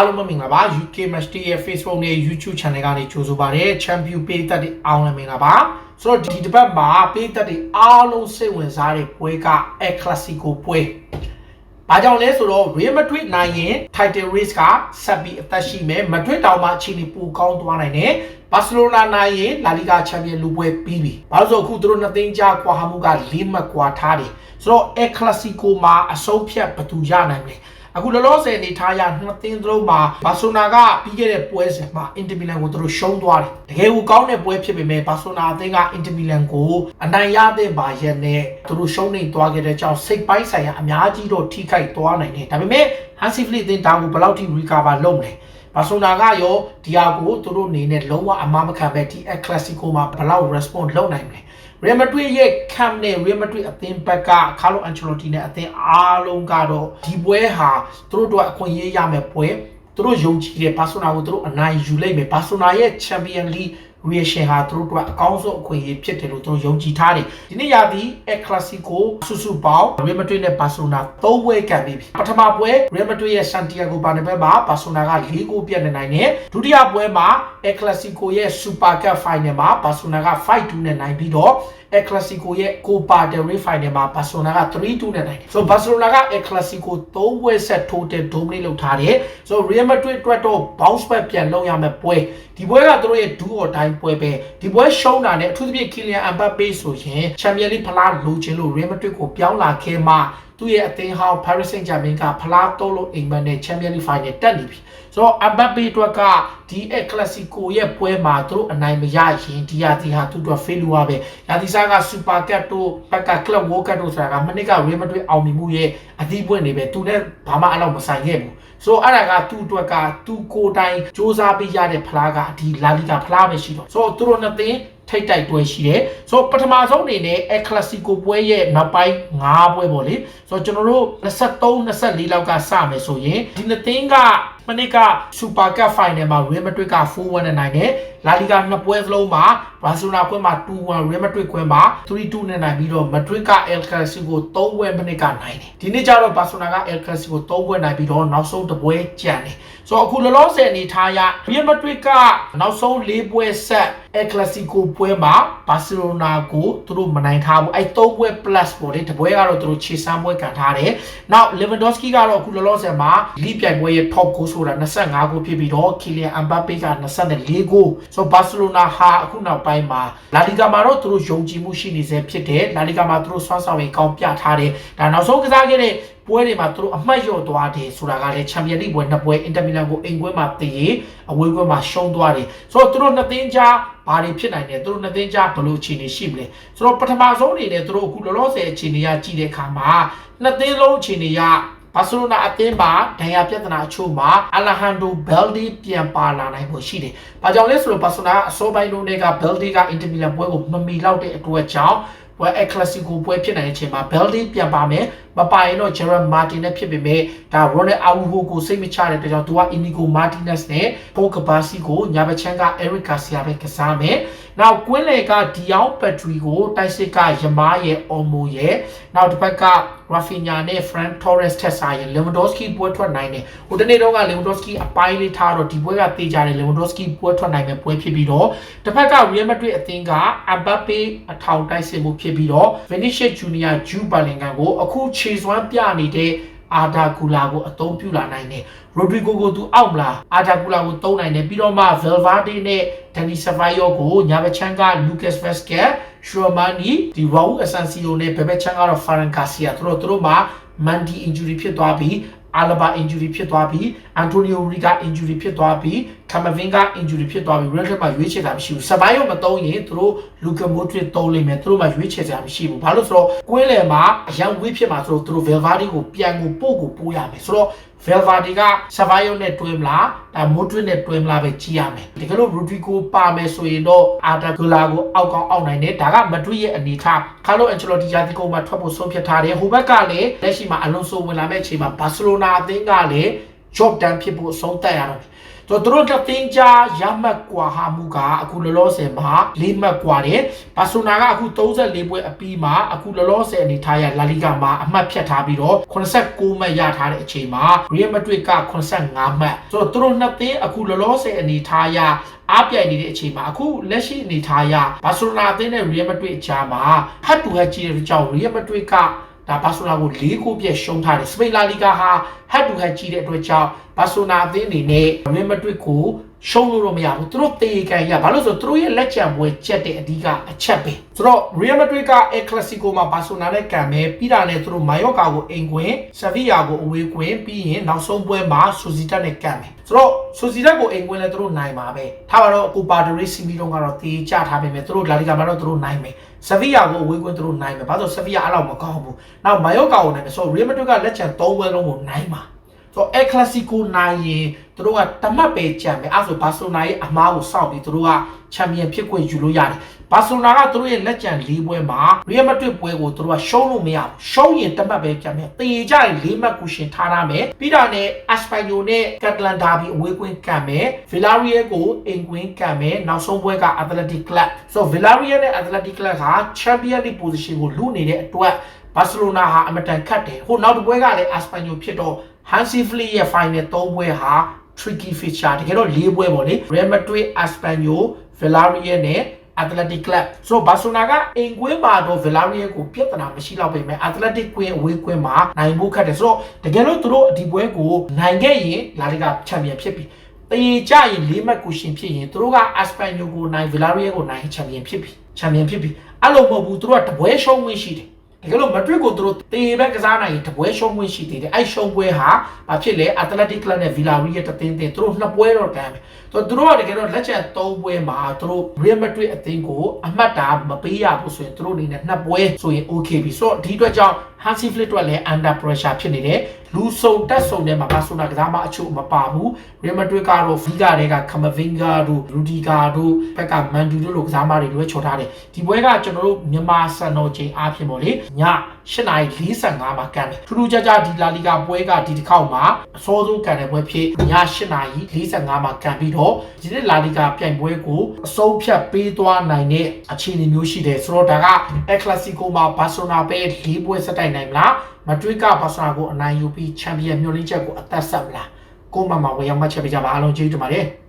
အားလုံးပဲမင်္ဂလာပါ UK Match Day ရဲ့ Facebook နဲ့ YouTube Channel ကနေကြိုဆိုပါရစေ Champion ပေးသက်တဲ့အားလုံးမင်္ဂလာပါဆိုတော့ဒီတစ်ပတ်မှာပေးသက်တဲ့အားလုံးစိတ်ဝင်စားတဲ့ပွဲက El Clasico ပွဲဘာကြောင့်လဲဆိုတော့ Real Madrid နိုင်ရင် Title Race ကဆက်ပြီးအသက်ရှိမယ် Madrid တောင်မှအခြေအနေပိုကောင်းသွားနိုင်တယ်ဘာစီလိုနာနိုင်ရင်လာလီဂါချန်ပီယံလူပွဲပြီးပြီ။ဘာလို့ဆိုအခုသူတို့နှစ်သိန်းကြားကွာဟမှုက၄မှတ်ကွာထားတယ်။ဆိုတော့ El Clasico မှာအဆုံးဖြတ်ဘယ်သူရနိုင်မလဲ။ အခုလောလောဆယ်အနေထားရနှစ်သိန်းသလုံးမှာဘာစီလိုနာကပြီးခဲ့တဲ့ပွဲစဉ်မှာအင်တာမီလန်ကိုသူတို့ရှုံးသွားတယ်။တကယ်ကိုကောင်းတဲ့ပွဲဖြစ်ပေမဲ့ဘာစီလိုနာအသင်းကအင်တာမီလန်ကိုအနိုင်ရတဲ့ပါရက်နဲ့သူတို့ရှုံးနေသွားခဲ့တဲ့ကြောင့်စိတ်ပိုင်းဆိုင်ရာအများကြီးတော့ထိခိုက်သွားနိုင်တယ်။ဒါပေမဲ့ Hansi Flick အသင်းဒါကိုဘယ်လောက်ထိ recover လုပ်မလဲ။ ဘာဆိုနာကရောဒီဟာကိုသူတို့အနေနဲ့လုံးဝအမမခံပဲဒီ El Clasico မှာဘယ်လောက် response လုပ်နိုင်မလဲ Real Madrid ရဲ့ camp နဲ့ Real Madrid အသင်းဘက်က Carlo Ancelotti နဲ့အသင်းအားလုံးကတော့ဒီပွဲဟာသူတို့တို့အခွင့်အရေးရမယ်ပွဲသူတို့ယုံကြည်တဲ့ဘာဆိုနာကိုသူတို့အနိုင်ယူလိုက်မယ်ဘာဆိုနာရဲ့ Champion League reaction ဟာသူတို့ကအကောင်းဆုံးအခွင့်အရေးဖြစ်တယ်လို့သူတို့ယုံကြည်ထားတယ်ဒီနေ့ရာသီ El Clasico စုစုပေါင်း Real Madrid နဲ့ Barcelona ၃ပွဲကန်ပြီးပြီပထမပွဲ Real Madrid ရဲ့ Santiago Bernabeu မှာ Barcelona က၄ဂိုးပြတ်နေနိုင်တယ်ဒုတိယပွဲမှာ El Clasico ရဲ့ Super Cup Final မှာ Barcelona က5-2နဲ့နိုင်ပြီးတော့ El Clasico ရဲ့ Copa del Rey Final မှာ Barcelona က3-2နဲ့နိုင်တယ်ဆိုတော့ Barcelona က El Clasico ၃ပွဲဆက်ထိုးတဲ့ dominate လုပ်ထားတယ်ဆိုတော့ Real Madrid အတွက်တော့ bounce back ပြန်လုပ်ရမယ့်ပွဲဒီပွဲကသူတို့ရဲ့ do or die ပွဲပဲဒီပွဲရှုံးတာနဲ့အထူးသဖြင့် Kylian Mbappe ဆိုရင် Champions League ဖလားလိုချင်လို့ Real Madrid ကိုပြောင်းလာခဲ့မှ သူ့ရဲ့အသင်းဟောင်း Paris Saint-Germain ကဖလားတိုးလို့အိမ်မက်နဲ့ Champions League Final တက်နေပြီဆိုတော့ Mbappe အတွက်ကဒီ El Clasico ရဲ့ပွဲမှာသူတို့အနိုင်မရရင်ဒီဟာဒီဟာသူတို့ failure ပဲရာသီစားက Super Cup တို့ဘက်က Club World Cup တို့ဆိုတာကမနစ်က Real Madrid အောင်မြင်မှုရဲ့အသီးပွင့်နေပဲသူနဲ့ဘာမှအဲ့လောက်မဆိုင်ခဲ့ဘူးဆိုတော့အဲ့ဒါကသူ့အတွက်ကသူကိုယ်တိုင်စ조사ပေးရတဲ့ဖလားကဒီလာလီဂါဖလားပဲရှိတော့ဆိုတော့သူတို့နှစ်သင်း ထိတ်တိုက်ပွဲရှိတယ်ဆိုတော့ပထမဆုံးအနေနဲ့ El Clasico ပွဲရဲ့နောက်ပိုင်း၅ပွဲပေါ့လေဆိုတော့ကျွန်တော်တို့23 24လောက်ကစမယ်ဆိုရင်ဒီနှစ်သင်းက မနစ်က Super Cup Final မှာ Real Madrid က4-1နဲ့နိုင်တယ်လာလီဂါနှစ်ပွဲစလုံးမှာဘာစီလိုနာပွဲမှာ2-1 Real Madrid ပွဲမှာ3-2နဲ့နိုင်ပြီးတော့ Madrid က El Clasico 3ပွဲမနစ်ကနိုင်တယ်ဒီနေ့ကျတော့ဘာစီလိုနာက El Clasico 3ပွဲနိုင်ပြီးတော့နောက်ဆုံးတစ်ပွဲကျန်တယ်ဆိုတော့အခုလောလောဆယ်အနေထားရ Real Madrid ကနောက်ဆုံး၄ပွဲဆက် El Clasico ပွဲမှာဘာစီလိုနာကိုသူတို့မနိုင်ထားဘူးအဲ3ပွဲ plus ပေါ့လေတပွဲကတော့သူတို့ခြေစမ်းပွဲကန်ထားတယ်နောက် Lewandowski ကတော့အခုလောလောဆယ်မှာလီပြိုင်ပွဲရဲ့ top goal ဆိုတာ25ဂိုးဖြစ်ပြီးတော့ Kylian Mbappe က24ဂိုးဆိုဘာစီလိုနာဟာအခုနောက်ပိုင်းမှာလာလီဂါမှာတော့သူတို့ယုံကြည်မှုရှိနေစေဖြစ်တယ်လာလီဂါမှာသူတို့ဆွမ်းဆောင်ရေးကောင်းပြထားတယ်ဒါနောက်ဆုံးကစားခဲ့တဲ့ပွဲတွေမှာသူတို့အမှတ်လျော့သွားတယ်ဆိုတာကလည်းချန်ပီယံလိပွဲနှစ်ပွဲအင်တာမီလန်ကိုအိမ်ပွဲမှာတည်ရအဝေးပွဲမှာရှုံးသွားတယ်ဆိုတော့သူတို့နှစ်သင်းကြားဘာတွေဖြစ်နိုင်လဲသူတို့နှစ်သင်းကြားဘယ်လိုအခြေအနေရှိမလဲဆိုတော့ပထမဆုံးအနေနဲ့သူတို့အခုလောလောဆယ်အခြေအနေရကြည့်တဲ့အခါမှာနှစ်သင်းလုံးအခြေအနေရ ဘာစီလိုနာအသင်းမှာဒဏ်ရာပြဿနာအချို့မှာအလာဟန်ဒိုဘယ်လ်ဒီပြန်ပါလာနိုင်ဖို့ရှိတယ်။ဘာကြောင့်လဲဆိုတော့ဘာစီလိုနာအစောပိုင်းလုံးတွေကဘယ်လ်ဒီကအင်တာမီလန်ပွဲကိုမမီလောက်တဲ့အတွက်ကြောင့်ပွဲအကလစီကိုပွဲဖြစ်နေတဲ့အချိန်မှာဘယ်လ်ဒီပြန်ပါမယ်မပါရင်တော့ဂျရမ်မာတင်နဲ့ဖြစ်ပေမဲ့ဒါရိုနယ်အာဝူဟိုကိုစိတ်မချတဲ့အတွက်ကြောင့်သူကအီနီဂိုမာတီနက်စ်နဲ့ပိုကဘာစီကိုညာဘချန်ကအဲရစ်ကာစီယာပဲကစားမယ်။နောက်ကွင်းလေကဒီအောင်ဘက်ထရီကိုတိုက်စစ်ကယမားရဲ့အော်မိုရဲ့နောက်တစ်ဖက်ကရာဖီညာနဲ့ဖရန်တိုရက်စ်ထက်စာရဲ့လီဗန်ဒိုစကီပွဲထွက်နိုင်တယ်။ဟိုတနေ့တော့ကလီဗန်ဒိုစကီအပိုင်းလေးထားတော့ဒီပွဲကတေးကြတယ်လီဗန်ဒိုစကီပွဲထွက်နိုင်မဲ့ပွဲဖြစ်ပြီးတော့တစ်ဖက်ကရီယယ်မက်ဒရစ်အသင်းကအဘတ်ပေအထောင်တိုက်စစ်မှုဖြစ်ပြီးတော့ဗင်နီရှစ်ဂျူနီယာဂျူဘာလင်ဂန်ကိုအခုခြေစွမ်းပြနေတဲ့အာဒါကူလာကိုအသုံးပြုလာနိုင်တယ်ရိုဒရီဂိုကိုသူအောက်မလားအာဒါကူလာကိုသုံးနိုင်တယ်ပြီးတော့မှဗယ်ဗာဒီနဲ့ဒန်နီဆဗိုင်ယောကိုညာဘချန်ကလူကက်စ်ဗက်စကက်ရှူမာနီဒီရောအဆန်စီယိုနဲ့ဘယ်ဘက်ချန်ကတော့ဖာရန်ကာစီယာသူတို့သူတို့မှာမန်ဒီအင်ဂျူရီဖြစ်သွားပြီးအာလဘာ injury ဖြစ်သွားပြီးအန်တိုနီယိုရီက injury ဖြစ်သွားပြီးကာမဗင်က injury ဖြစ်သွားပြီး Real Madrid မှာရွေးချယ်တာမရှိဘူး။စပိုင်းရောမသုံးရင်သူတို့လူကာမိုဒရစ်သုံးလိမ့်မယ်။သူတို့မှာရွေးချယ်စရာမရှိဘူး။ဘာလို့ဆိုတော့ကွင်းလယ်မှာအရန်ဝေးဖြစ်မှာဆိုတော့သူတို့ Valverde ကိုပြန်ကိုပို့ကိုပို့ရမယ်။ဆိုတော့ Valverde က Sabayo နဲ့တွဲမလားဒါ Modric နဲ့တွဲမလားပဲကြည့်ရမယ်။တကယ်လို့ Rodrigo ပါမယ်ဆိုရင်တော့ Arda Güler ကိုအောက်ကောင်းအောက်နိုင်တယ်။ဒါက Madrid ရဲ့အနေထား။ Carlo Ancelotti ရာသီကုန်မှာထွက်ဖို့ဆုံးဖြတ်ထားတယ်။ဟိုဘက်ကလည်းလက်ရှိမှာ Alonso ဝင်လာမဲ့အချိန်မှာ Barcelona အသင်းကလည်း job done ဖြစ်ဖို့အဆုံးသတ်ရတော့ တယ်။သူဆိုတော့သူတို့တစ်သင်းကြားရမှတ်ကွာဟာမှုကအခုလောလောဆယ်မှာ၄မှတ်ကွာတယ်ဘာဆိုနာကအခု34ပွဲအပြီးမှာအခုလောလောဆယ်အနေထားရလာလီဂါမှာအမှတ်ဖြတ်ထားပြီးတော့89မှတ်ရထားတဲ့အချိန်မှာရီယယ်မက်ဒရစ်က85မှတ်ဆိုတော့သူတို့နှစ်သင်းအခုလောလောဆယ်အနေထားရအားပြိုင်နေတဲ့အချိန်မှာအခုလက်ရှိအနေထားရဘာဆိုနာအသင်းနဲ့ရီယယ်မက်ဒရစ်အကြားမှာဟတ်တူဟတ်ကြီးတဲ့ကြောင့်ရီယယ်မက် ဒရစ်ကဒါဘာဆိုနာကို၄ခုပြည့်ရှုံးထားတယ်စပိန်လာလီဂါဟာဟတ်တူဟတ်ကြီးတဲ့အတွက်ကြောင့်ဘာဆိုနာအသင်းအနေနဲ့ရီယယ်မက်ဒရစ်ကိုရှုံးလို့တော့မရဘူးသူတို့တေကန်ရဘာလို့ဆိုသူတို့ရဲ့လက်ချံပွဲချက်တဲ့အဓိကအချက်ပဲဆိုတော့ Real Madrid က El Clasico မှာဘာဆိုနာနဲ့ကန်မယ်ပြီးတာနဲ့သူတို့ Mallorca ကိုအိမ်ကွင်း Sevilla ကိုအဝေးကွင်းပြီးရင်နောက်ဆုံးပွဲမှာ Sociedad နဲ့ကန်မယ်ဆိုတော့ Sociedad ကိုအိမ်ကွင်းလည်းသူတို့နိုင်ပါပဲထားပါတော့ Copa del Rey စီမီတော့ကတော့တေးကြထားပေမဲ့သူတို့ La Liga မှာတော့သူတို့နိုင်မယ် Sevilla ကိုအဝေးကွင်းသူတို့နိုင်မယ်ဘာလို့ Sevilla အဲ့လောက်မကောင်းဘူးနောက် Mallorca ကိုနိုင်မယ်ဆိုတော့ Real Madrid ကလက်ချံ၃ပွဲလုံးကိုနိုင်ပါ ဆိုတော့ El Clasico နိုင်ရင်သူတို့ကတမတ်ပဲကြံမယ်အဲ့ဆိုဘာဆိုနာရဲ့အမားကိုစောင့်ပြီးသူတို့ကချန်ပီယံဖြစ်ခွင့်ယူလို့ရတယ်ဘာဆိုနာကသူတို့ရဲ့လက်ကျန်၄ပွဲမှာရီယယ်မက်ဒရစ်ပွဲကိုသူတို့ကရှုံးလို့မရဘူးရှုံးရင်တမတ်ပဲကြံမယ်တေကြရင်၄မှတ်ကူရှင်ထားရမယ်ပြီးတာနဲ့အက်စပိုင်ယိုနဲ့ကက်တလန်ဒါဘီအဝေးကွင်းကံမယ်ဗီလာရီယယ်ကိုအင်ကွင်းကံမယ်နောက်ဆုံးပွဲကအက်တလက်တစ်ကလပ်ဆိုဗီလာရီယယ်နဲ့အက်တလက်တစ်ကလပ်ကချန်ပီယံလိပိုဇီရှင်ကိုလူနေတဲ့အတွက်ဘာစီလိုနာဟာအမတန်ခတ်တယ်ဟိုနောက်တစ်ပွဲကလည်းအက်စပိုင်ယိုဖြစ်တော့ ဟန်စီဖလီရဲ့ final ၃ပွဲဟာ tricky feature တကယ်တော့၄ပွဲပေါ့လေ Real Madrid Espanyol Villarreal နဲ့ Athletic Club ဆိုတော့ Barcelona ကအင်ကွင်းမှာတော့ Villarreal ကိုပြဿနာမရှိတော့ပေမဲ့ Athletic ကွင်းအဝေးကွင်းမှာနိုင်ဖို့ခက်တယ်ဆိုတော့တကယ်လို့သူတို့ဒီပွဲကိုနိုင်ခဲ့ရင် La Liga ချန်ပီယံဖြစ်ပြီတရေကြရင်၄မှတ်ကိုရှင်ဖြစ်ရင်သူတို့က Espanyol ကိုနိုင် Villarreal ကိုနိုင်ချန်ပီယံဖြစ်ပြီချန်ပီယံဖြစ်ပြီအဲ့လိုမဟုတ်ဘူးသူတို့ကတပွဲရှုံးဝင်ရှိတယ် တကယ်လို့မက်ဒရစ်ကိုသူတို့တေဘက်ကစားနိုင်ရင်တပွဲရှုံးဝင်ရှိသေးတယ်အဲ့ရှုံးပွဲဟာဘာဖြစ်လဲအက်တလက်တစ်ကလပ်နဲ့ဗီလာရီရဲ့တသင်းတင်သူတို့နှစ်ပွဲတော့တန်းပဲသူတို့ကတကယ်တော့လက်ချက်၃ပွဲမှာသူတို့ရီယယ်မက်ဒရစ်အသင်းကိုအမှတ်တာမပေးရဘူးဆိုရင်သူတို့အနေနဲ့နှစ်ပွဲဆိုရင် okay ပြီဆိုတော့ဒီအတွက်ကြောင့် Hansi Flick တို့လည်း under pressure ဖြစ်နေတယ်လူစုံတက်စုံထဲမှာဘာဆိုနာကစားမအချို့မပါဘူး Real Madrid ကတော့ Viga တွေက Camavinga တို့ Rudiger တို့ဘက်က Mandu တို့လိုကစားမတွေလွှဲချော်ထားတယ်ဒီပွဲကကျွန်တော်တို့မြန်မာစံတော်ချိန်အားဖြင့်ပေါ့လေည8:45မှာကန်တယ်ထူးထူးခြားခြားဒီလာလီဂါပွဲကဒီတစ်ခေါက်မှာအစောဆုံးကန်တဲ့ပွဲဖြစ်ည8:45မှာကန်ပြီးတော့ဒီနေ့လာလီဂါပြိုင်ပွဲကိုအဆုံးဖြတ်ပေးသွားနိုင်တဲ့အခြေအနေမျိုးရှိတယ်ဆိုတော့ဒါက El Clasico မှာ Barcelona ပဲ၄ပွဲစတိုက်နိုင်မလားမဒရစ်ကဘာဆာကိုအနိုင်ယူပြီးချန်ပီယံမျှော်လင့်ချက်ကိုအသက်ဆက်မလားကိုမမဝယ်ရောက်မှတ်ချက်ပေးကြပါအားလုံးကျေးဇူးတင်ပါတယ်